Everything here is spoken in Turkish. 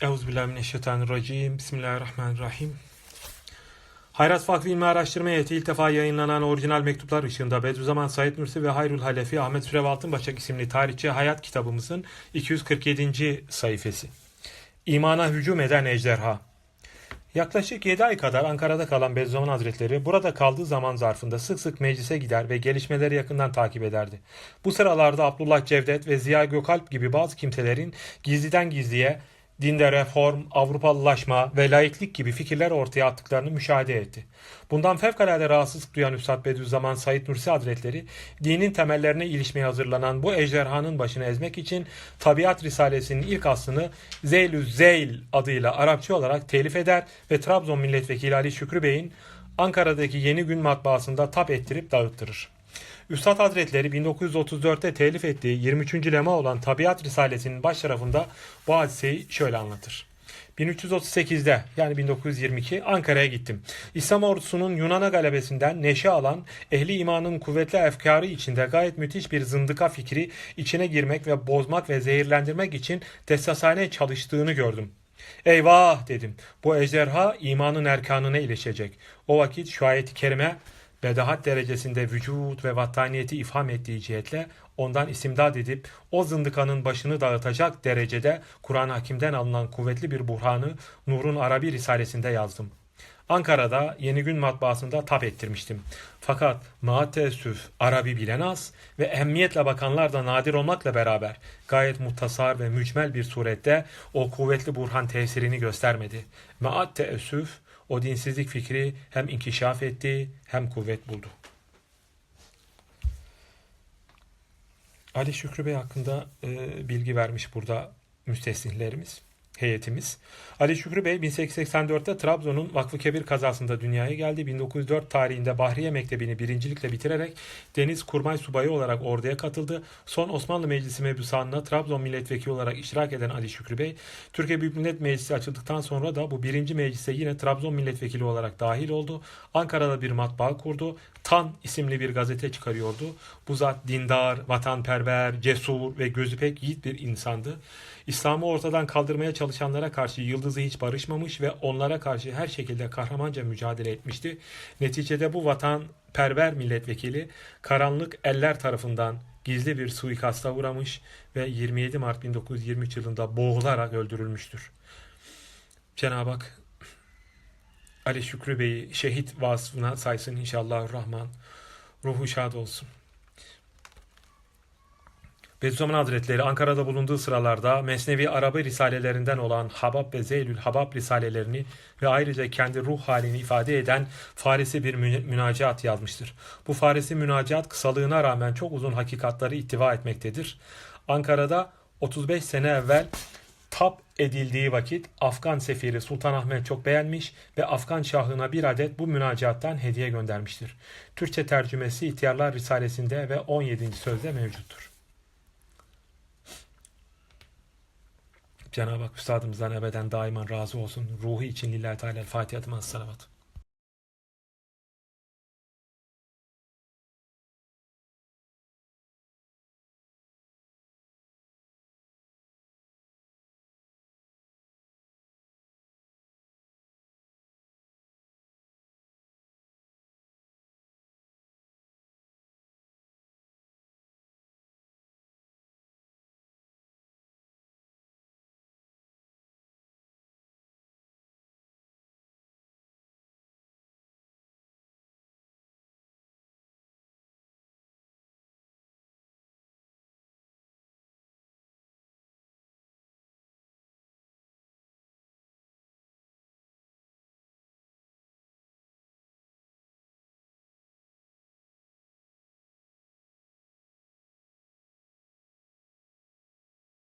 Euzubillahimineşşeytanirracim. Bismillahirrahmanirrahim. Hayrat Vakfı İlmi Araştırma Heyeti ilk defa yayınlanan orijinal mektuplar ışığında Bediüzzaman Said Nursi ve Hayrul Halefi Ahmet Sürev Altınbaşak isimli tarihçi hayat kitabımızın 247. sayfası. İmana hücum eden ejderha. Yaklaşık 7 ay kadar Ankara'da kalan Bediüzzaman Hazretleri burada kaldığı zaman zarfında sık sık meclise gider ve gelişmeleri yakından takip ederdi. Bu sıralarda Abdullah Cevdet ve Ziya Gökalp gibi bazı kimselerin gizliden gizliye dinde reform, Avrupalılaşma ve laiklik gibi fikirler ortaya attıklarını müşahede etti. Bundan fevkalade rahatsızlık duyan Üstad Bediüzzaman Said Nursi Hazretleri, dinin temellerine ilişmeye hazırlanan bu ejderhanın başını ezmek için Tabiat Risalesi'nin ilk aslını Zeylü Zeyl adıyla Arapça olarak telif eder ve Trabzon Milletvekili Ali Şükrü Bey'in Ankara'daki Yeni Gün matbaasında tap ettirip dağıttırır. Üstad Hazretleri 1934'te telif ettiği 23. lema olan Tabiat Risalesi'nin baş tarafında bu hadiseyi şöyle anlatır. 1338'de yani 1922 Ankara'ya gittim. İslam ordusunun Yunan'a galebesinden neşe alan ehli imanın kuvvetli efkarı içinde gayet müthiş bir zındıka fikri içine girmek ve bozmak ve zehirlendirmek için destashane çalıştığını gördüm. Eyvah dedim. Bu ejderha imanın erkanına ilişecek. O vakit şu ayeti kerime bedahat derecesinde vücut ve vattaniyeti ifham ettiği cihetle ondan isimdad edip o zındıkanın başını dağıtacak derecede Kur'an-ı Hakim'den alınan kuvvetli bir buhranı Nur'un Arabi Risalesinde yazdım. Ankara'da Yeni Gün matbaasında tap ettirmiştim. Fakat maalesef Arabi bilen az ve ehemmiyetle bakanlar da nadir olmakla beraber gayet muttasar ve mücmel bir surette o kuvvetli burhan tesirini göstermedi. Maat teessüf o dinsizlik fikri hem inkişaf etti hem kuvvet buldu. Ali Şükrü Bey hakkında e, bilgi vermiş burada müstesnihlerimiz, heyetimiz. Ali Şükrü Bey 1884'te Trabzon'un Vakfı Kebir kazasında dünyaya geldi. 1904 tarihinde Bahriye Mektebi'ni birincilikle bitirerek Deniz Kurmay Subayı olarak orduya katıldı. Son Osmanlı Meclisi mebusanına Trabzon milletvekili olarak iştirak eden Ali Şükrü Bey, Türkiye Büyük Millet Meclisi açıldıktan sonra da bu birinci meclise yine Trabzon milletvekili olarak dahil oldu. Ankara'da bir matbaa kurdu. Tan isimli bir gazete çıkarıyordu. Bu zat dindar, vatanperver, cesur ve gözü pek yiğit bir insandı. İslam'ı ortadan kaldırmaya çalışanlara karşı yıldızı hiç barışmamış ve onlara karşı her şekilde kahramanca mücadele etmişti. Neticede bu vatanperver milletvekili karanlık eller tarafından gizli bir suikasta uğramış ve 27 Mart 1923 yılında boğularak öldürülmüştür. Cenab-ı Hak Ali Şükrü Bey'i şehit vasfına saysın inşallah Rahman. Ruhu şad olsun. Bediüzzaman Hazretleri Ankara'da bulunduğu sıralarda Mesnevi Arabi risalelerinden olan Habab ve Zeylül Habab risalelerini ve ayrıca kendi ruh halini ifade eden Farisi bir mü- münacaat yazmıştır. Bu Farisi münacaat kısalığına rağmen çok uzun hakikatları ittiva etmektedir. Ankara'da 35 sene evvel tap edildiği vakit Afgan sefiri Sultanahmet çok beğenmiş ve Afgan şahına bir adet bu münacattan hediye göndermiştir. Türkçe tercümesi İhtiyarlar Risalesinde ve 17. sözde mevcuttur. Cenab-ı Hak üstadımızdan ebeden daiman razı olsun. Ruhu için lillahi teala Fatiha salavat.